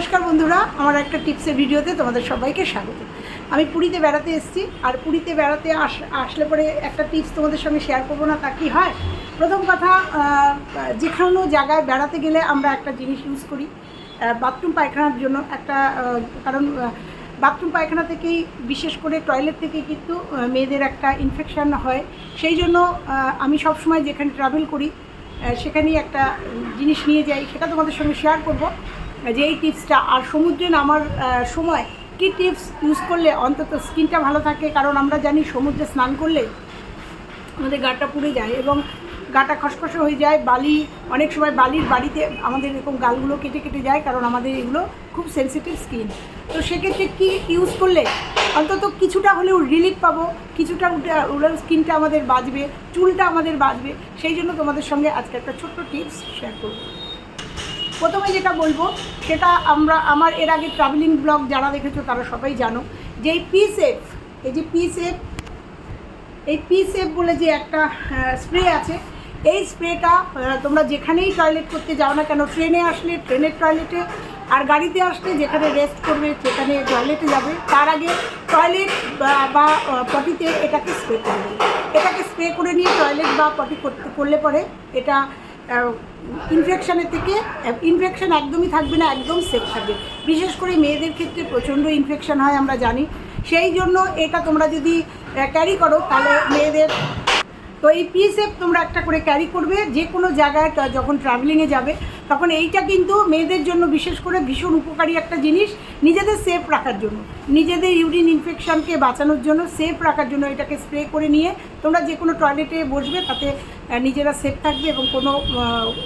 নমস্কার বন্ধুরা আমার একটা টিপসের ভিডিওতে তোমাদের সবাইকে স্বাগত। আমি পুরীতে বেড়াতে এসেছি আর পুরীতে বেড়াতে আস আসলে পরে একটা টিপস তোমাদের সঙ্গে শেয়ার করব না তা কি হয়? প্রথম কথা আহ, যেখানো জায়গায় বেড়াতে গেলে আমরা একটা জিনিস ইউজ করি বাথরুম পায়খানার জন্য একটা কারণ বাথরুম পায়খানা থেকেই বিশেষ করে টয়লেট থেকে কিন্তু মেয়েদের একটা ইনফেকশান হয়। সেই জন্য আমি সবসময় যেখানে ট্রাভেল করি সেখানেই একটা জিনিস নিয়ে যাই সেটা তোমাদের সঙ্গে শেয়ার করব। যে এই টিপসটা। আর সমুদ্রে নামার সময় কী টিপস ইউজ করলে অন্তত স্কিনটা ভালো থাকে? কারণ আমরা জানি সমুদ্রে স্নান করলে আমাদের গাটা পুড়ে যায় এবং গাটা খসখসে হয়ে যায়। বালি, অনেক সময় বালির বাড়িতে আমাদের এরকম গালগুলো কেটে কেটে যায় কারণ আমাদের এগুলো খুব সেন্সিটিভ স্কিন তো সেক্ষেত্রে কী ইউজ করলে অন্তত কিছুটা হলেও রিলিফ পাবো? কিছুটা ওটার স্কিনটা আমাদের বাঁচবে, চুলটা আমাদের বাঁচবে। সেই জন্য তোমাদের সঙ্গে আজকে একটা ছোট্ট টিপস শেয়ার করব। প্রথমে যেটা বলব, সেটা আমরা, আমার এর আগে ট্রাভেলিং ব্লগ যারা দেখেছ তারা সবাই জানো, যে এই পি সেফ এই যে পি সেফ এই পি সেফ বলে যে একটা স্প্রে আছে, এই স্প্রেটা তোমরা যেখানেই টয়লেট করতে যাও না কেন ট্রেনে আসলে ট্রেনের টয়লেটে আর গাড়িতে আসলে যেখানে রেস্ট করবে সেখানে টয়লেটে যাবে, তার আগে টয়লেট বা পটিতে এটাকে স্প্রে করবে। এটাকে স্প্রে করে নিয়ে টয়লেট বা পটি করতে, করলে পরে এটা ইনফেকশানের থেকে ইনফেকশান একদমই থাকবে না, একদম সেফ থাকবে। বিশেষ করে মেয়েদের ক্ষেত্রে প্রচণ্ড ইনফেকশান হয়, আমরা জানি। সেই জন্য এটা তোমরা যদি ক্যারি করো, তাহলে মেয়েদের তো এই পিএসএফ তোমরা একটা করে ক্যারি করবে, যে কোনো জায়গায় যখন ট্রাভেলিংয়ে যাবে, তখন এইটা কিন্তু মেয়েদের জন্য বিশেষ করে ভীষণ উপকারী একটা জিনিস, নিজেদের সেফ রাখার জন্য। নিজেদের ইউরিন ইনফেকশনকে বাঁচানোর জন্য সেফ রাখার জন্য এটাকে স্প্রে করে নিয়ে তোমরা যে কোনো টয়লেটে বসবে, তাতে নিজেরা সেফ থাকবে এবং কোনো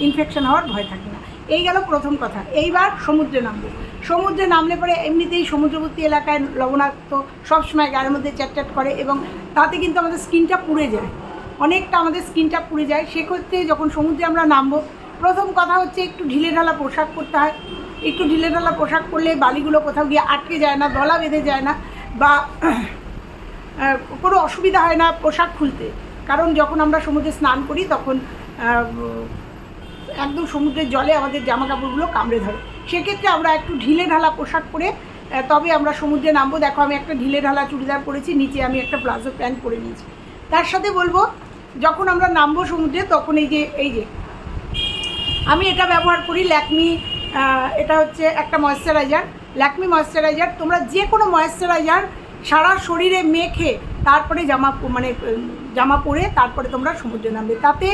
ইনফেকশন হওয়ার ভয় থাকবে না। এই গেল প্রথম কথা। এইবার সমুদ্রে নামবো। সমুদ্রে নামলে পরে এমনিতেই সমুদ্রবর্তী এলাকায় লবণাক্ত সবসময় গায়ের মধ্যে চ্যাটচ্যাট করে এবং তাতে কিন্তু আমাদের স্কিনটা পুড়ে যায়। অনেকটা আমাদের স্কিনটা পুড়ে যায়। সেক্ষেত্রে যখন সমুদ্রে আমরা নামবো, প্রথম কথা হচ্ছে একটু ঢিলে ঢালা পোশাক পরতে হয়। একটু ঢিলে ঢালা পোশাক পরলে বালিগুলো কোথাও গিয়ে আটকে যায় না, গলা বেঁধে যায় না বা কোনো অসুবিধা হয় না পোশাক খুলতে। কারণ যখন আমরা সমুদ্রে স্নান করি, তখন একদম সমুদ্রের জলে আমাদের জামা কাপড়গুলো কামড়ে ধরে। সেক্ষেত্রে আমরা একটু ঢিলে ঢালা পোশাক পরে তবে আমরা সমুদ্রে নামবো। দেখো, আমি একটা ঢিলে ঢালা চুড়িদার পরেছি, নিচে আমি একটা প্লাজো প্যান্ট পরে নিয়েছি। তার সাথে বলব যখন আমরা নামবো সমুদ্রে, তখন এই যে এই যে। আমি এটা ব্যবহার করি ল্যাকমি এটা হচ্ছে একটা ময়েশ্চারাইজার ল্যাকমি ময়েশ্চারাইজার তোমরা যে কোনো ময়েশ্চারাইজার সারা শরীরে মেখে, তারপরে জামা মানে জামা পরে তারপরে তোমরা সমুদ্রে নামবে। তাতে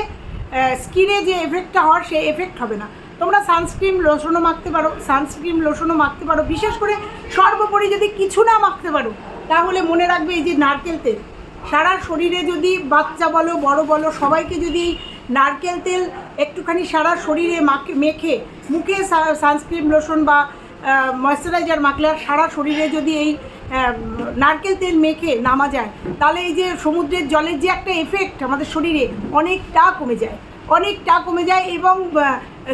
স্কিনে যে এফেক্টটা হওয়ার, সেই এফেক্ট হবে না। তোমরা সানস্ক্রিন লোশনও মাখতে পারো সানস্ক্রিন লোশনও মাখতে পারো। বিশেষ করে সর্বোপরি যদি কিছু না মাখতে পারো, তাহলে মনে রাখবে এই যে নারকেল তেল। সারা শরীরে যদি বাচ্চা বলো, বড় বলো, সবাইকে যদি নারকেল তেল একটুখানি সারা শরীরে মাখে, মেখে, মুখে সানস্ক্রিন লোশন বা ময়শ্চারাইজার মাখলে আর সারা শরীরে যদি এই নারকেল তেল মেখে নামা যায়, তাহলে এই যে সমুদ্রের জলের যে একটা এফেক্ট আমাদের শরীরে অনেকটা কমে যায়, অনেকটা কমে যায় এবং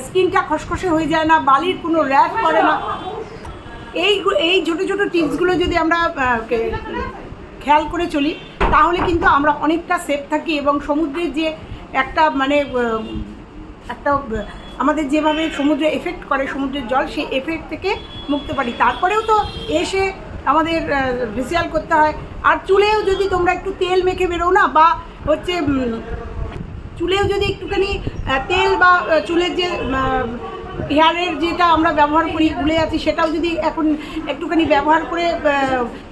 স্কিনটা খসখসে হয়ে যায় না, বালির কোনো র্যাশ করে না। এই এই ছোটো ছোটো টিপসগুলো যদি আমরা খেয়াল করে চলি তাহলে কিন্তু আমরা অনেকটা সেফ থাকি এবং সমুদ্রের যে একটা মানে একটা, আমাদের যেভাবে সমুদ্রে এফেক্ট করে সমুদ্রের জল, সেই এফেক্ট থেকে মুক্ত পারি। তারপরেও তো এসে আমাদের ফেসিয়াল করতে হয়। আর চুলেও যদি তোমরা একটু তেল মেখে বেরো না, বা হচ্ছে চুলেও যদি একটুখানি তেল বা চুলের যে হেয়ারের যেটা আমরা ব্যবহার করি গুলে আছি সেটাও যদি এখন একটুখানি ব্যবহার করে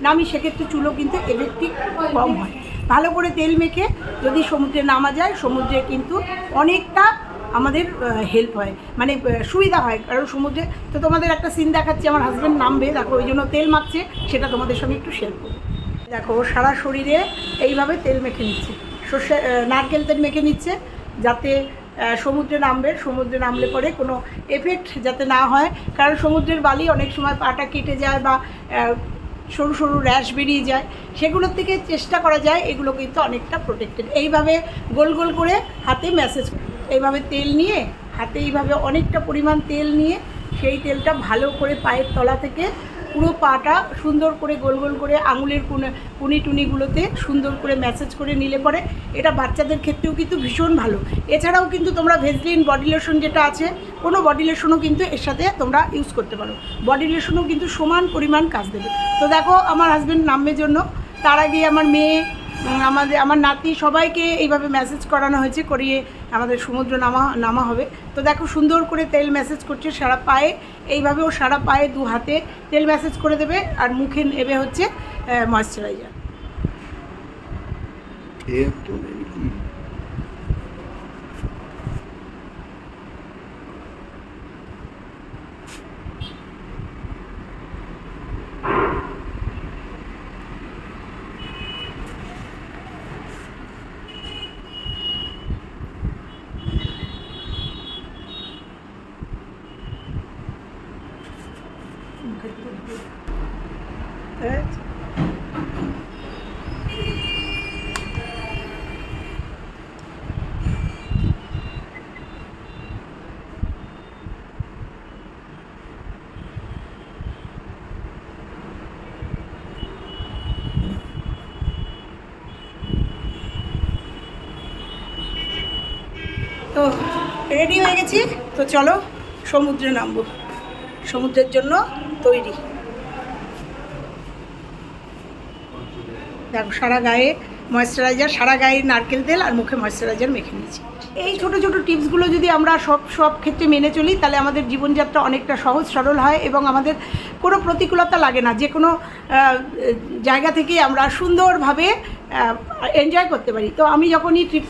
নামি, সেক্ষেত্রে চুলও কিন্তু এফেক্টিভ কম হয়। ভালো করে তেল মেখে যদি সমুদ্রে নামা যায়, সমুদ্রে কিন্তু অনেকটা আমাদের হেল্প হয়। মানে সুবিধা হয়, কারণ সমুদ্রে তো তোমাদের একটা সিন দেখাচ্ছি, আমার হাজব্যান্ড নামবে, দেখো, ওই জন্য তেল মাখছে, সেটা তোমাদের সঙ্গে একটু শেয়ার করব। দেখো সারা শরীরে এইভাবে তেল মেখে নিচ্ছে, সর্ষে নারকেল তেল মেখে নিচ্ছে, যাতে সমুদ্রে নামবে, সমুদ্রে নামলে পরে কোনো এফেক্ট যাতে না হয়, কারণ সমুদ্রের বালি অনেক সময় পাটা কেটে যায় বা সরু সরু র্যাশ বেরিয়ে যায়। সেগুলোর থেকে চেষ্টা করা যায়, এগুলো কিন্তু অনেকটা প্রোটেক্টেড এইভাবে গোল গোল করে হাতে ম্যাসেজ এইভাবে তেল নিয়ে, হাতে এইভাবে অনেকটা পরিমাণ তেল নিয়ে, সেই তেলটা ভালো করে পায়ের তলা থেকে পুরো পাটা সুন্দর করে গোল গোল করে আঙুলের কুনে- টুনিগুলোতে সুন্দর করে ম্যাসেজ করে নিলে পরে এটা বাচ্চাদের ক্ষেত্রেও কিন্তু ভীষণ ভালো। এছাড়াও কিন্তু তোমরা ভেজলিন বডি লোশন যেটা আছে, কোনো বডি লোশনও কিন্তু এর সাথে তোমরা ইউজ করতে পারো। বডি লোশনও কিন্তু সমান পরিমাণ কাজ দেবে। তো দেখো আমার হাজব্যান্ড নামের জন্য। তার আগে আমার মেয়ে আমাদের আমার নাতি সবাইকে এইভাবে মেসেজ করানো হয়েছে, করিয়ে আমাদের সমুদ্র নামা নামা হবে। তো দেখো সুন্দর করে তেল ম্যাসেজ করছে সারা পায়ে। এইভাবে ও সারা পায়ে দু হাতে তেল ম্যাসেজ করে দেবে আর মুখে নেবে হচ্ছে ময়শ্চারাইজার তো রেডি হয়ে গেছি? তো চলো সমুদ্রে নামবো। সমুদ্রের জন্য তৈরি। দেখো, সারা গায়ে ময়েশ্চারাইজার সারা গায়ে নারকেল তেল আর মুখে ময়েশ্চারাইজার মেখে নিয়েছি। এই ছোট ছোট টিপসগুলো যদি আমরা সব সব ক্ষেত্রে মেনে চলি, তাহলে আমাদের জীবনযাত্রা অনেকটা সহজ, সরল হয় এবং আমাদের কোনো প্রতিকূলতা লাগে না। যে কোনো জায়গা থেকে আমরা সুন্দরভাবে এনজয় করতে পারি। তো আমি যখনই ট্রিপ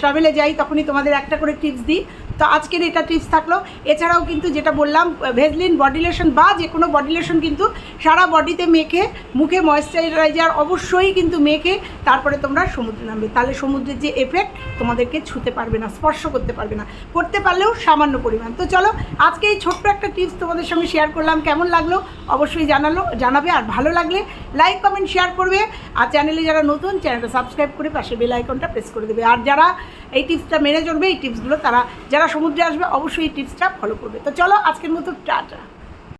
ট্রাভেলে যাই, তখনই তোমাদের একটা করে টিপস দিই। তো আজকের এটা টিপস থাকল। এছাড়াও কিন্তু যেটা বললাম ভেজলিন বডি লোশন বা যে কোনো বডি লোশন কিন্তু সারা বডিতে মেখে, মুখে ময়েশ্চারাইজার অবশ্যই কিন্তু মেখে, তারপরে তোমরা সমুদ্রে নামবে। তাহলে সমুদ্রের যে এফেক্ট তোমাদেরকে ছুতে পারবে না, স্পর্শ করতে পারবে না। করতে পারলেও সামান্য পরিমাণ। তো চলো, আজকে এই ছোট্ট একটা টিপস তোমাদের সঙ্গে শেয়ার করলাম। কেমন লাগল অবশ্যই জানালো, জানাবে। আর ভালো লাগলে লাইক কমেন্ট শেয়ার করবে। আর চ্যানেলে যারা নতুন চ্যানেলটা সাবস্ক্রাইব করে পাশে বেল আইকনটা প্রেস করে দেবে। আর যারা এই টিপসটা মেনে চলবে, এই টিপসগুলো তারা, যারা সমুদ্রে আসবে অবশ্যই টিপসটা ফলো করবে। তো চলো আজকের মতো টাটা।